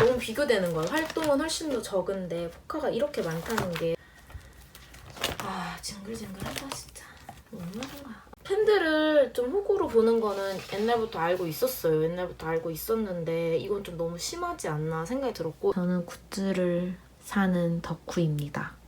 너무 비교되는 거예요. 활동은 훨씬 더 적은데 포카가 이렇게 많다는 게. 아 징글징글하다 진짜. 거야. 팬들을 좀 호구로 보는 거는 옛날부터 알고 있었어요. 옛날부터 알고 있었는데 이건 좀 너무 심하지 않나 생각이 들었고 저는 굿즈를 사는 덕후입니다.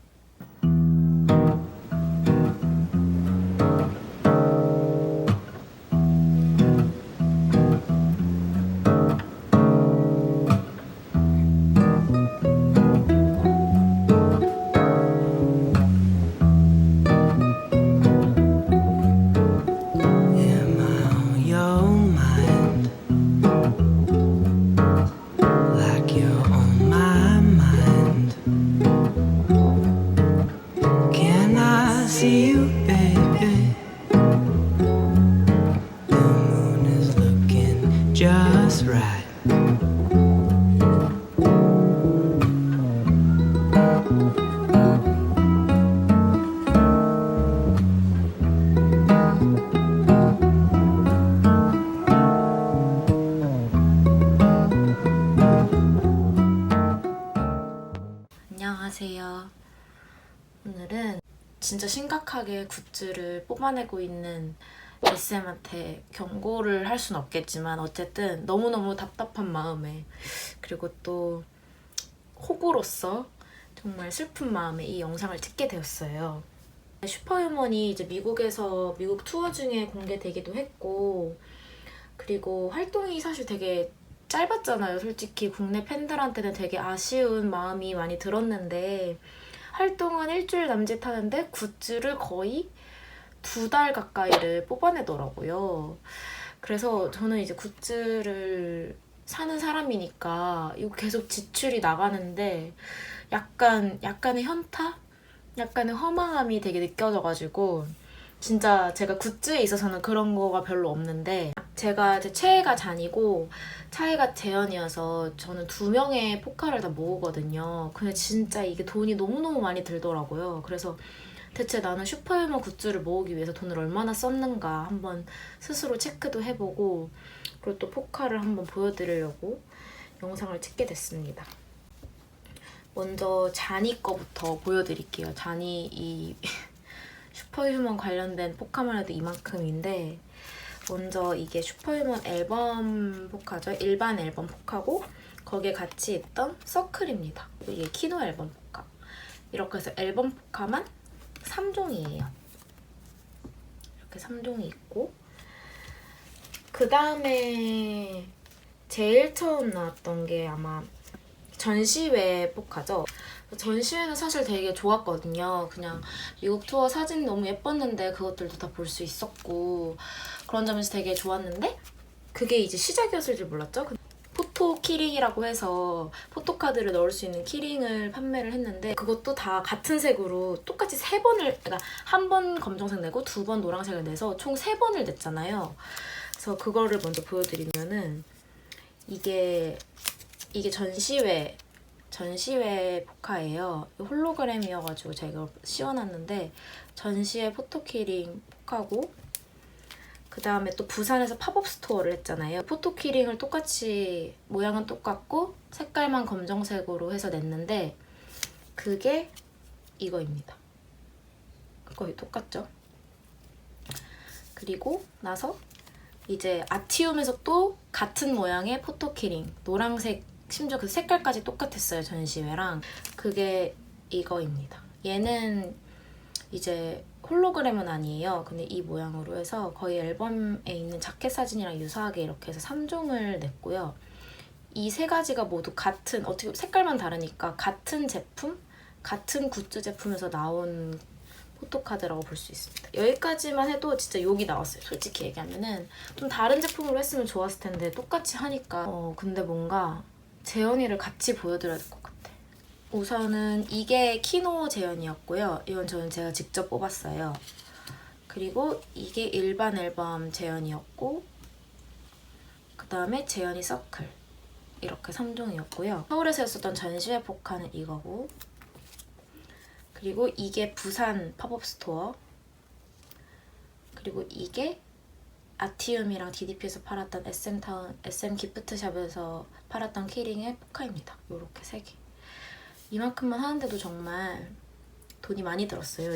Just right. 안녕하세요. 오늘은 진짜 심각하게 굿즈를 뽑아내고 있는 SM한테 경고를 할순 없겠지만 어쨌든 너무너무 답답한 마음에 그리고 또 호구로서 정말 슬픈 마음에 이 영상을 찍게 되었어요. 슈퍼휴먼이 이제 미국에서 미국 투어 중에 공개되기도 했고 그리고 활동이 사실 되게 짧았잖아요. 솔직히 국내 팬들한테는 되게 아쉬운 마음이 많이 들었는데 활동은 일주일 남짓 하는데 굿즈를 거의 두 달 가까이를 뽑아내더라고요. 그래서 저는 이제 굿즈를 사는 사람이니까 이거 계속 지출이 나가는데 약간 약간의 현타, 약간의 허망함이 되게 느껴져가지고 진짜 제가 굿즈에 있어서는 그런 거가 별로 없는데 제가 제 최애가 잔이고 차이가 재현이어서 저는 두 명의 포카를 다 모으거든요. 근데 진짜 이게 돈이 너무너무 많이 들더라고요. 그래서 대체 나는 슈퍼휴먼 굿즈를 모으기 위해서 돈을 얼마나 썼는가 한번 스스로 체크도 해보고 그리고 또 포카를 한번 보여드리려고 영상을 찍게 됐습니다. 먼저 자니 거부터 보여드릴게요. 자니 이 슈퍼휴먼 관련된 포카만 해도 이만큼인데 먼저 이게 슈퍼휴먼 앨범 포카죠. 일반 앨범 포카고 거기에 같이 있던 서클입니다. 이게 키노 앨범 포카. 이렇게 해서 앨범 포카만 3종이에요. 이렇게 3종이 있고 그 다음에 제일 처음 나왔던 게 아마 전시회 포카죠. 전시회는 사실 되게 좋았거든요. 그냥 미국 투어 사진 너무 예뻤는데 그것들도 다 볼 수 있었고 그런 점에서 되게 좋았는데 그게 이제 시작이었을 줄 몰랐죠. 그 포토 키링이라고 해서 포토카드를 넣을 수 있는 키링을 판매를 했는데 그것도 다 같은 색으로 똑같이 세 번을 그러니까 한 번 검정색 내고 두 번 노란색을 내서 총 세 번을 냈잖아요. 그래서 그거를 먼저 보여드리면은 이게 이게 전시회 전시회 포카예요. 홀로그램이어가지고 제가 씌워놨는데 전시회 포토키링 포카고 그 다음에 또 부산에서 팝업 스토어를 했잖아요. 포토키링을 똑같이 모양은 똑같고 색깔만 검정색으로 해서 냈는데 그게 이거입니다. 거의 똑같죠? 그리고 나서 이제 아티움에서 또 같은 모양의 포토키링 노란색 심지어 그 색깔까지 똑같았어요 전시회랑 그게 이거입니다 얘는 이제 홀로그램은 아니에요 근데 이 모양으로 해서 거의 앨범에 있는 자켓 사진이랑 유사하게 이렇게 해서 3종을 냈고요 이 세 가지가 모두 같은 어떻게 색깔만 다르니까 같은 제품 같은 굿즈 제품에서 나온 포토카드라고 볼 수 있습니다. 여기까지만 해도 진짜 욕이 나왔어요. 솔직히 얘기하면은 좀 다른 제품으로 했으면 좋았을 텐데 똑같이 하니까 어 근데 뭔가 재현이를 같이 보여드려야 될 것. 우선은 이게 키노 재현이었고요. 이건 저는 제가 직접 뽑았어요. 그리고 이게 일반 앨범 재현이었고 그 다음에 재현이 서클 이렇게 3종이었고요. 서울에서 했었던 전시회 포카는 이거고 그리고 이게 부산 팝업 스토어 그리고 이게 아티움이랑 DDP에서 팔았던 SM 타운, SM 기프트샵에서 팔았던 키링의 포카입니다. 요렇게 세 개. 이만큼만 하는데도 정말 돈이 많이 들었어요.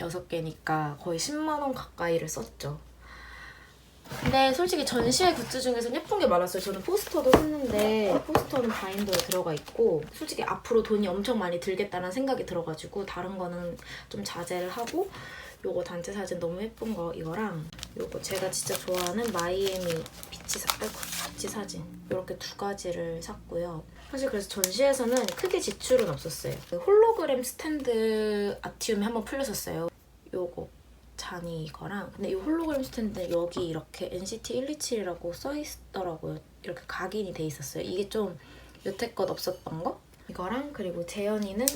여섯 개니까 거의 10만 원 가까이를 썼죠. 근데 솔직히 전시회 굿즈 중에서 예쁜 게 많았어요. 저는 포스터도 샀는데 포스터는 바인더에 들어가 있고 솔직히 앞으로 돈이 엄청 많이 들겠다는 생각이 들어가지고 다른 거는 좀 자제를 하고 요거 단체 사진 너무 예쁜 거 이거랑 요거 제가 진짜 좋아하는 마이애미 비치, 사, 아이고, 비치 사진 이렇게 두 가지를 샀고요. 사실 그래서 전시에서는 크게 지출은 없었어요. 그 홀로그램 스탠드 아티움이 한번 풀렸었어요. 요거 잔이 이거랑 근데 이 홀로그램 스탠드 여기 이렇게 NCT 127이라고 써 있더라고요. 이렇게 각인이 돼 있었어요. 이게 좀 여태껏 없었던 거 이거랑 그리고 재현이는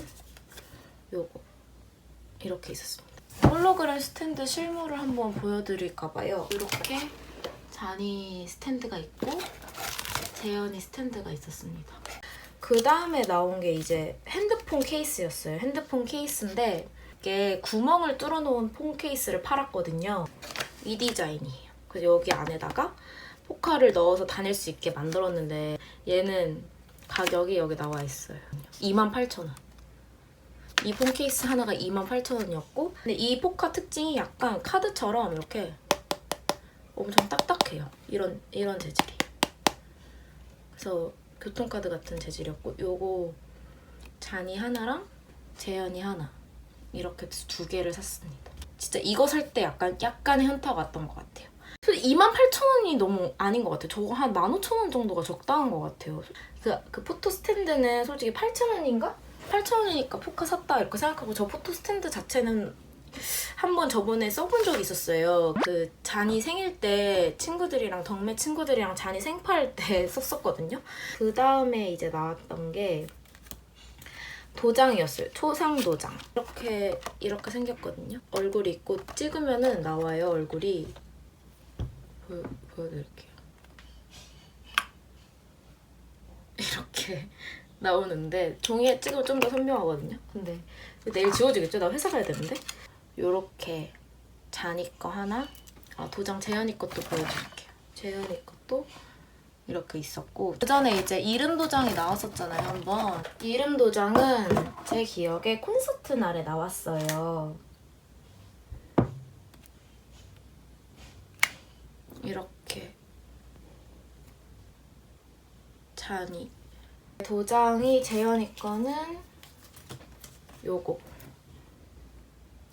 요거 이렇게 있었습니다. 홀로그램 스탠드 실물을 한번 보여드릴까 봐요. 이렇게 잔이 스탠드가 있고 재현이 스탠드가 있었습니다. 그 다음에 나온 게 이제 핸드폰 케이스였어요. 핸드폰 케이스인데 이게 구멍을 뚫어놓은 폰 케이스를 팔았거든요. 이 디자인이에요. 그래서 여기 안에다가 포카를 넣어서 다닐 수 있게 만들었는데 얘는 가격이 여기 나와 있어요. 28,000원. 이 폰 케이스 하나가 28,000원이었고 근데 이 포카 특징이 약간 카드처럼 이렇게 엄청 딱딱해요. 이런 이런 재질이. 그래서 교통카드 같은 재질이었고 요거 잔이 하나랑 재현이 하나 이렇게 두 개를 샀습니다. 진짜 이거 살 때 약간 약간의 현타가 왔던 것 같아요. 28,000원이 너무 아닌 것 같아요. 저거 한 15,000원 정도가 적당한 것 같아요. 그, 그 포토 스탠드는 솔직히 8,000원인가? 8,000원이니까 포카 샀다 이렇게 생각하고 저 포토 스탠드 자체는 한번 저번에 써본 적이 있었어요. 그 잔이 생일 때 친구들이랑 덕매 친구들이랑 잔이 생파할 때 썼었거든요. 그 다음에 이제 나왔던 게 도장이었어요. 초상 도장. 이렇게 이렇게 생겼거든요. 얼굴이 있고 찍으면은 나와요. 얼굴이 보여 보여드릴게요. 이렇게 나오는데 종이에 찍으면 좀 더 선명하거든요. 근데 내일 지워지겠죠? 나 회사 가야 되는데. 요렇게 자니 거 하나, 아 도장 재현이 것도 보여드릴게요. 재현이 것도 이렇게 있었고 그 전에 이제 이름 도장이 나왔었잖아요 한번. 이름 도장은 제 기억에 콘서트 날에 나왔어요. 이렇게 잔이. 도장이 재현이 거는 요거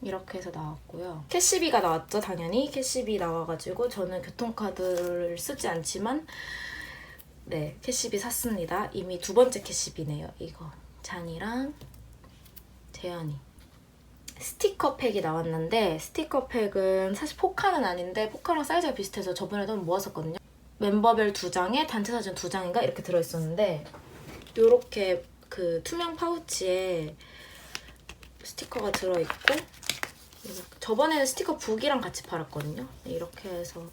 이렇게 해서 나왔고요. 캐시비가 나왔죠, 당연히. 캐시비 나와가지고 저는 교통카드를 쓰지 않지만 네, 캐시비 샀습니다. 이미 두 번째 캐시비네요, 이거. 잔이랑 재현이. 스티커 팩이 나왔는데 스티커 팩은 사실 포카는 아닌데 포카랑 사이즈가 비슷해서 저번에도 모았었거든요. 멤버별 두 장에 단체 사진 두 장인가 이렇게 들어있었는데 요렇게 그 투명 파우치에 스티커가 들어있고 저번에는 스티커 북이랑 같이 팔았거든요. 네, 이렇게 해서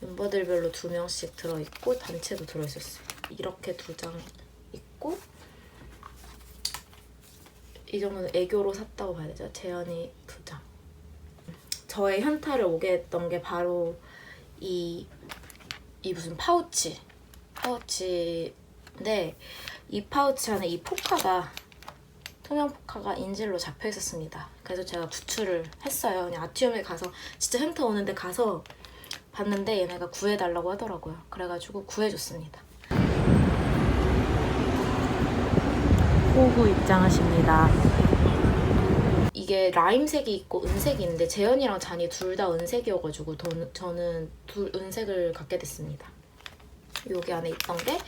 멤버들별로 두 명씩 들어있고 단체도 들어있었어요. 이렇게 두 장 있고 이 정도는 애교로 샀다고 봐야 되죠. 재현이 두 장. 저의 현타를 오게 했던 게 바로 이, 이 무슨 파우치. 파우치인데 이 파우치 안에 이 포카가 투명 포카가 인질로 잡혀 있었습니다. 그래서 제가 구출을 했어요. 그냥 아티움에 가서 진짜 현타 오는데 가서 봤는데 얘네가 구해달라고 하더라고요. 그래가지고 구해줬습니다. 호구 입장하십니다. 이게 라임색이 있고 은색이 있는데 재현이랑 잔이 둘 다 은색이어가지고 더- 저는 둘 은색을 갖게 됐습니다. 여기 안에 있던 게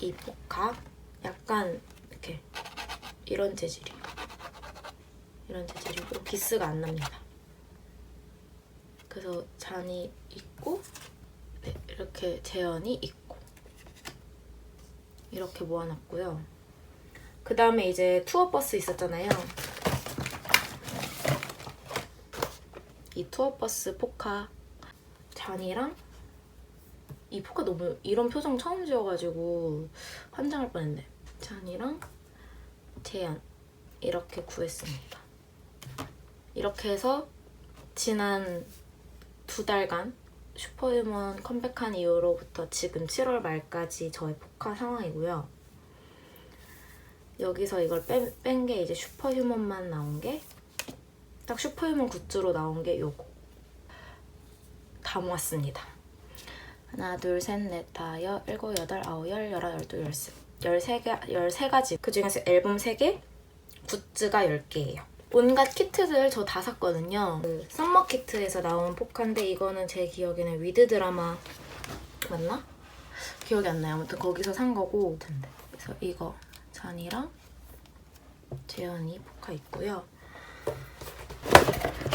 이 포카 약간 이렇게 이런 재질이에요. 이런 재질이고 기스가 안 납니다. 그래서 잔이 있고 네, 이렇게 재현이 있고 이렇게 모아놨고요. 그 다음에 이제 투어 버스 있었잖아요. 이 투어 버스 포카 잔이랑 이 포카 너무 이런 표정 처음 지어가지고 환장할 뻔했네. 잔이랑 재현 이렇게 구했습니다. 이렇게 해서 지난 두 달간 슈퍼휴먼 컴백한 이후로부터 지금 7월 말까지 저의 포카 상황이고요. 여기서 이걸 뺀 게 이제 슈퍼휴먼만 나온 게 딱 슈퍼휴먼 굿즈로 나온 게 요거 다 모았습니다. 하나, 둘, 셋, 넷, 다, 여, 일곱, 여덟, 아홉, 열, 열하, 열두, 열세, 열세 개, 열세 가지. 그 중에서 앨범 세 개, 굿즈가 열 개예요. 온갖 키트들 저 다 샀거든요. 그 썸머 키트에서 나온 포카인데 이거는 제 기억에는 위드 드라마 맞나? 기억이 안 나요. 아무튼 거기서 산 거고. 텐데. 그래서 이거 잔이랑 재현이 포카 있고요.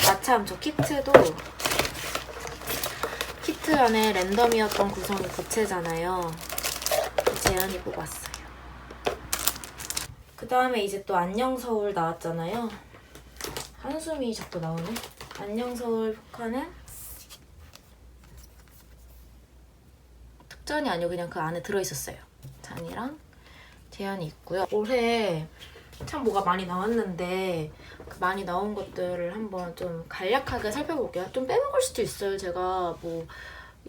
마참 저 키트도 키트 안에 랜덤이었던 구성이 부채잖아요. 재현이 뽑았어요. 그 다음에 이제 또 안녕 서울 나왔잖아요. 한숨이 자꾸 나오네. 안녕 서울 포카는 특전이 아니고 그냥 그 안에 들어있었어요. 잔이랑 재현이 있고요. 올해 참 뭐가 많이 나왔는데 그 많이 나온 것들을 한번 좀 간략하게 살펴볼게요. 좀 빼먹을 수도 있어요. 제가 뭐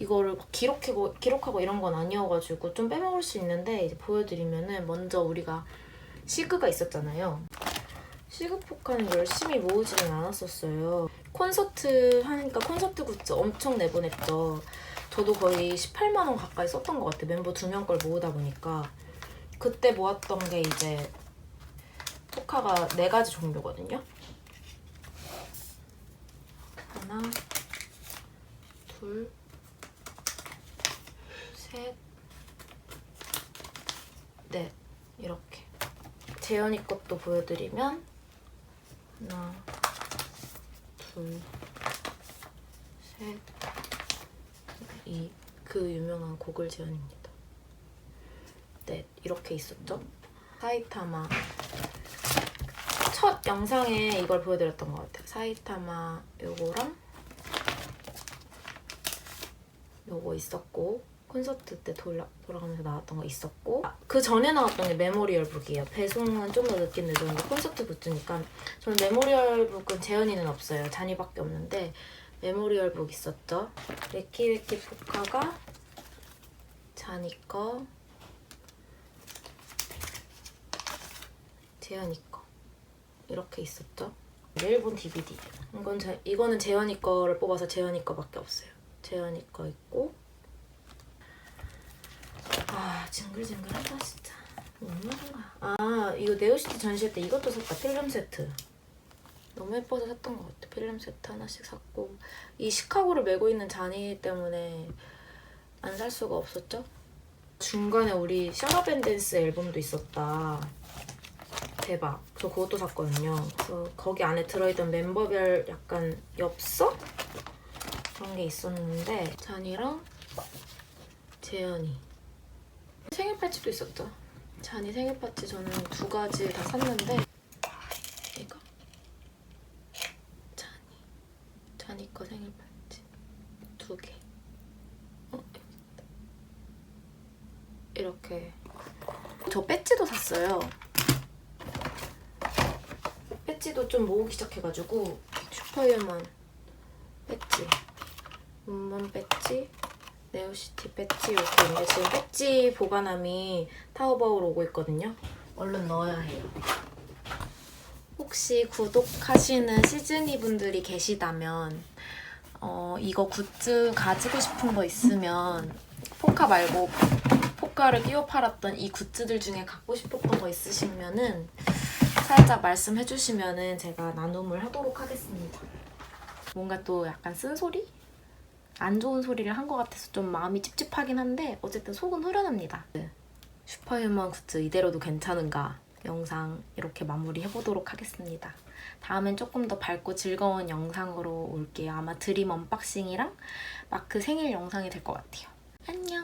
이거를 막 기록하고 기록하고 이런 건 아니어가지고 좀 빼먹을 수 있는데 이제 보여드리면은 먼저 우리가 시그가 있었잖아요. 시그 포카는 열심히 모으지는 않았었어요. 콘서트 하니까 콘서트 굿즈 엄청 내보냈죠. 저도 거의 18만 원 가까이 썼던 것 같아요. 멤버 두 명 걸 모으다 보니까 그때 모았던 게 이제 포카가 네 가지 종류거든요. 하나, 둘, 셋, 넷 이렇게. 재현이 것도 보여드리면 하나, 둘, 셋, 이 그 유명한 고글 재현입니다. 넷 이렇게 있었죠. 사이타마 첫 영상에 이걸 보여드렸던 것 같아요. 사이타마 요거랑 요거 있었고 콘서트 때 돌아, 돌아가면서 나왔던 거 있었고 아, 그 전에 나왔던 게 메모리얼 북이에요. 배송은 좀 더 늦긴 늦었는데 콘서트 굿즈니까 저는 메모리얼 북은 재현이는 없어요. 잔이밖에 없는데 메모리얼 북 있었죠. 레키레키 포카가 잔이 거 재현이 거 이렇게 있었죠. 일본 DVD. 이건 제, 이거는 재현이 거를 뽑아서 재현이 거밖에 없어요. 재현이 거 있고. 아 징글징글하다 진짜. 얼마나 거야? 아 이거 네오시티 전시회 때 이것도 샀다. 필름 세트. 너무 예뻐서 샀던 것 같아. 필름 세트 하나씩 샀고 이 시카고를 메고 있는 잔이 때문에 안 살 수가 없었죠. 중간에 우리 샤라밴댄스 앨범도 있었다. 대박. 저 그것도 샀거든요. 그래서 거기 안에 들어있던 멤버별 약간 엽서? 그런 게 있었는데 잔이랑 재현이 생일 파츠도 있었죠. 잔이 생일 파츠 저는 두 가지 다 샀는데 이거 잔이 잔이 거 생일 파츠 두 개. 어. 이렇게 저 배지도 샀어요. 배지도 좀 모으기 시작해가지고 슈퍼휴먼 배지, 문먼 배지, 네오시티 배지 이렇게 있는데 지금 배지 보관함이 타오바오로 오고 있거든요. 얼른 넣어야 해요. 혹시 구독하시는 시즈니 분들이 계시다면 어, 이거 굿즈 가지고 싶은 거 있으면 포카 말고 포카를 끼워 팔았던 이 굿즈들 중에 갖고 싶었던 거 있으시면은 살짝 말씀해 주시면은 제가 나눔을 하도록 하겠습니다. 뭔가 또 약간 쓴소리? 안 좋은 소리를 한 것 같아서 좀 마음이 찝찝하긴 한데 어쨌든 속은 후련합니다. 슈퍼휴먼 굿즈 이대로도 괜찮은가 영상 이렇게 마무리해보도록 하겠습니다. 다음엔 조금 더 밝고 즐거운 영상으로 올게요. 아마 드림 언박싱이랑 마크 생일 영상이 될 것 같아요. 안녕!